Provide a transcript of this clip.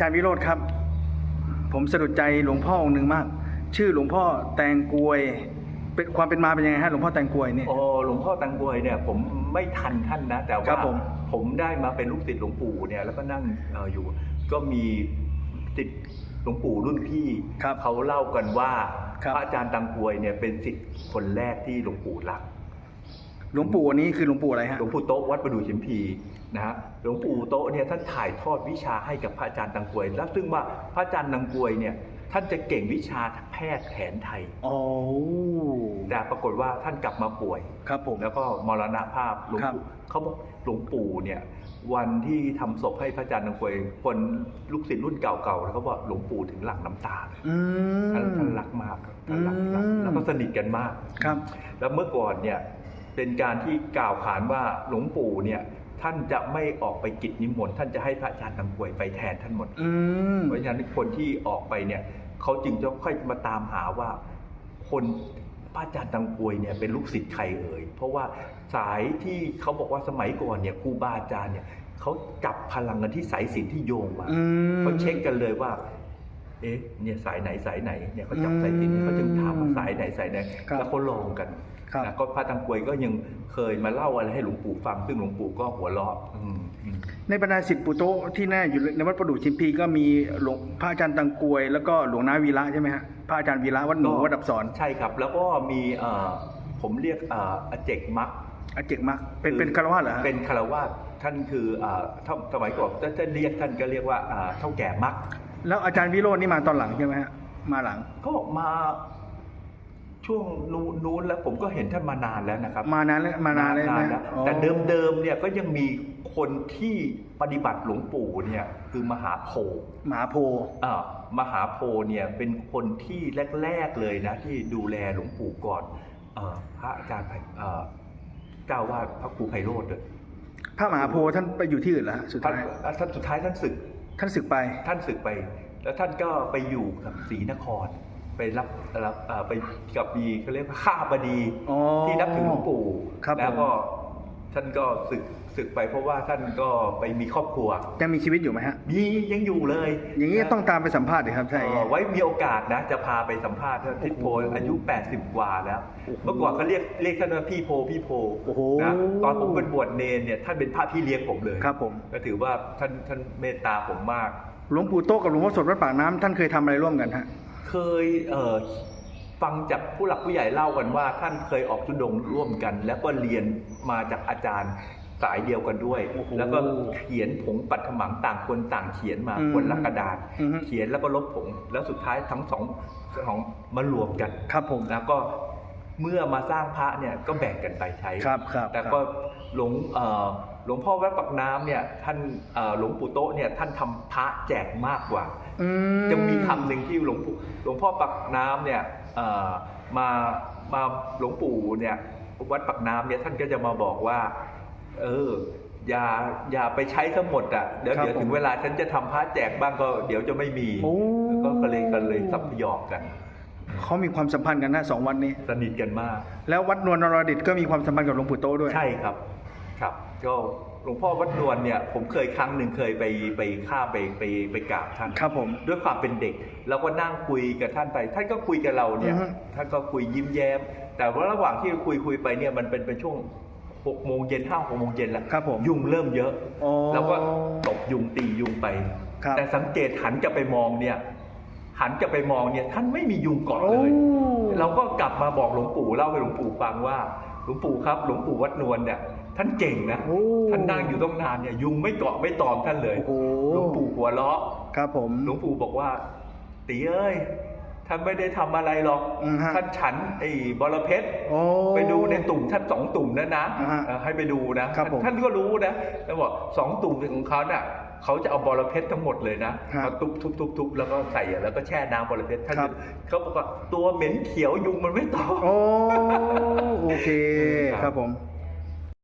อาจารย์วิโรธครับ ผมสะดุดใจหลวงพ่อองค์หนึ่งมาก ชื่อหลวงพ่อแตงกวยเป็นความเป็นมาเป็นยังไงฮะหลวงพ่อแตงกวยเนี่ย โอ้หลวงพ่อตังกวยเนี่ยผมไม่ทันท่านนะ แต่ครัว่าบผมผมได้มาเป็นลูกศิษย์หลวงปู่เนี่ยแล้วก็นั่งเอ่ออยู่ ก็มีศิษย์หลวงปู่รุ่นพี่ครับเขาเล่ากันว่าครับพระอาจารย์ตังกวยเนี่ยเป็นศิษย์คนแรกที่หลวงปู่รัก หลวงปู่อันนี้คือหลวงปู่อะไรฮะ หลวงปู่โต๊ะวัดประดู่ชิมพีนะฮะหลวงปู่โต๊ะเนี่ยท่านถ่ายทอดวิชาให้กับพระอาจารย์ตังกวย แล้วซึ่งว่าพระอาจารย์ตังกวยเนี่ยท่านจะเก่งวิชาแพทย์แผนไทยโอ้แต่ปรากฏว่าท่านกลับมาป่วย ครับผม แล้วก็มรณภาพหลวงครับปู่เขาบอกหลวงปู่เนี่ยวันที่ทำศพให้พระอาจารย์ตังกวยคนลูกศิษย์รุ่นเก่าๆเขาบอกหลวงปู่ถึงหลั่งน้ำตาเลยอืมท่านท่านรักมากท่านรักอืมแล้วก็สนิทกันมากครับ แล้วเมื่อก่อนเนี่ย เป็นการที่กล่าวขานว่าหลวงปู่เนี่ยท่านจะไม่ออกไปกิจนิมนต์ท่านจะให้พระอาจารย์ตังกวยไปแทนท่านหมดอืมเพราะฉะนั้นคนที่ออกไปเนี่ยเขาจึงจะค่อยมาตามหาว่า คนพระอาจารย์ตังกวยเนี่ยเป็นลูกศิษย์ใครเอ่ยเพราะว่าสายที่เขาบอกว่าสมัยก่อนเนี่ยครูบาอาจารย์เนี่ยเขาจับพลังกันที่สายสิญจนที่โยงมาอืมเขาเช็คกันเลยว่า เอ๊ะเนี่ยสายไหนสายไหนเนี่ยเขาจับสายสิญจนเขาจึงถามว่าสายไหนสายไหนครับแล้วเขาลองกันครับนะก็พระตังกวยก็ยังเคยมาเล่าอะไรให้หลวงปู่ฟังซึ่งหลวงปู่ก็หัวเราะอืมอืมในบรรดาศิษย์ปู่โตะที่แน่อยู่ในวัดประดู่ชิมพีก็มีหลวงพระอาจารย์ตังกวย แล้วก็หลวงนาวีระใช่ไหมฮะพระอาจารย์วีระวัดหนูวัดดับสอนใช่ครับ แล้วก็มีเอ่อผมเรียกเอ่ออาเจกมักอาเจกมากเป็นเป็นคารวะเหรอฮะเป็นคารวาสท่านคือเอ่อถ้าสมัยก่อนถ้าจะเรียกท่านก็เรียกว่าอ่าเท่าแก่มัก แล้วอาจารย์วิโรจน์นี่มาตอนหลังใช่ไหมฮะมาหลัง ก็มาช่วงนู้นนู้นแล้วผมก็เห็นท่านมานานแล้วนะครับ มานานแล้วมานานเลยไหมแล้วอ๋อแต่เดิมๆเนี่ยก็ยังมีคนที่ปฏิบัติหลวงปู่เนี่ยคือมหาโพธิ์มหาโพธิ์อ่ามหาโพธิ์เนี่ยเป็นคนที่แรกๆเลยนะที่ดูแลหลวงปู่ก่อนเอ่อพระอาจารย์ไพเอ่อเจ้าวาดพระครูไพโรธเลยพระมหาโพธิ์ท่านไปอยู่ที่อื่นแล้วฮะสุดท่านท้ายท่านสุดท้ายท่านศึก ท่านศึกไป ท่านศึกไป แล้วท่านก็ไปอยู่กับศรีนคร ไปรับรับเอ่อไปกับมีเขาเรียกว่าข้าบดีอ๋อที่นับถือหลวงปู่ครับแล้วก็ผม ท่านก็ศึกศึกไปเพราะว่าท่านก็ไปมีครอบครัว ยังมีชีวิตอยู่ไหมฮะ มียังอยู่เลยอย่างนี้นะต้องตามไปสัมภาษณ์ดิครับใช่ เอ่อไว้มีโอกาสนะ จะพาไปสัมภาษณ์ท่านทิศโพโอ้โหอายุ 80 กว่าแล้วโอ้โหเมื่อก่อนเขาเรียกเรียกท่านว่าพี่โพพี่โพโอ้โห นะตอนผมเป็นบวชเนนเนี่ยท่านเป็นพระพี่เลี้ยงผมเลยครับผมก็ถือว่าท่านท่านเมตตาผมมาก หลวงปู่โตะกับหลวงพ่อสดวัดปากน้ำท่านเคยทำอะไรร่วมกันฮะ เคยเอ่อ ฟังจากผู้หลักผู้ใหญ่เล่ากันว่า ท่านเคยออกทุดงค์ร่วมกัน แล้วก็เรียนมาจากอาจารย์สายเดียวกันด้วยโอ้โหแล้วก็เขียนผงปัดถมังต่างคนต่างเขียนมาอืมคนละกระดาษอือฮึเขียนแล้วก็ลบผง แล้วสุดท้ายทั้งสองของมารวมกันครับผมแล้วก็เมื่อมาสร้างพระเนี่ยก็แบ่งกันไปใช้ครับครับแต่ก็หลวงเอ่อหลวงพ่อวัดปักน้ำเนี่ยท่านเอ่อหลวงปู่โต๊ะเนี่ยท่านทำพระแจกมากกว่าอืจะมีคำหนึ่งที่หลวงปู่หลวงพ่อปักน้ำเนี่ยเอ่อ มามาหลวงปู่เนี่ยวัดปักน้ำเนี่ยท่านก็จะมาบอกว่า เอออย่าอย่าไปใช้ทั้งหมดอะเดี๋ยวครับเดี๋ยวถึผงมเวลาฉันจะทำพระแจกบ้างก็เดี๋ยวจะไม่มีโอ้ก็ก็เลยก็เลยสับพยอกกันเขามีความสัมพันธ์กันนะสองวัดนี้สนิทกันมาก แล้ววัดนวลนรดิตก็มีความสัมพันธ์กับหลวงปู่โตะด้วยใช่ครับ ครับก็ หลวงพ่อวัดนวลเนี่ยผมเคยครั้งหนึ่งเคยไปไปข้ามไปไปไปกราบท่านครับผมด้วยความเป็นเด็กเราก็นั่งคุยกับท่านไป ท่านก็คุยกับเราเนี่ย อือฮึ ท่านก็คุยยิ้มแย้ม แต่ว่าระหว่างที่คุยคุยไปเนี่ยมันเป็นเป็นช่วงหกโมงเย็นห้าหกโมงเย็นแล้วครับผม ยุงเริ่มเยอะอ๋อเราก็ตบยุงตียุงไป ครับ แต่สังเกตหันจะไปมองเนี่ย หันจะไปมองเนี่ย ท่านไม่มียุงเกาะโอ้เลยเราก็กลับมาบอกหลวงปู่เล่าให้หลวงปู่ฟังว่า หลวงปู่ครับ หลวงปู่วัดนวลเนี่ยท่านเก่งนะ โอ้ ท่านนั่งอยู่ต้องนานเนี่ยยุงไม่เกาะไม่ตอมท่านเลย โอ้โหหลวงปู่หัวเราะ ครับผม หลวงปู่บอกว่า ตีเอ้ย ท่านไม่ได้ทำอะไรหรอก อืมฮะ ท่านฉันไอ้บรเพชร โอ้ ไปดูในตุ่มท่านสองตุ่มนั่นนะอ่าฮะเออให้ไปดูนะครับผมท่านก็รู้นะท่านบอกสองตุ่มของเขาเนี่ย เขาจะเอาบรเพชรทั้งหมดเลยนะครับมาทุบทุบทุบทุบแล้วก็ใส่แล้วก็แช่น้ำบรเพชรท่านครับเขาบอกว่าตัวเหม็นเขียวยุงมันไม่ตอมโอ้โอเคครับครับผม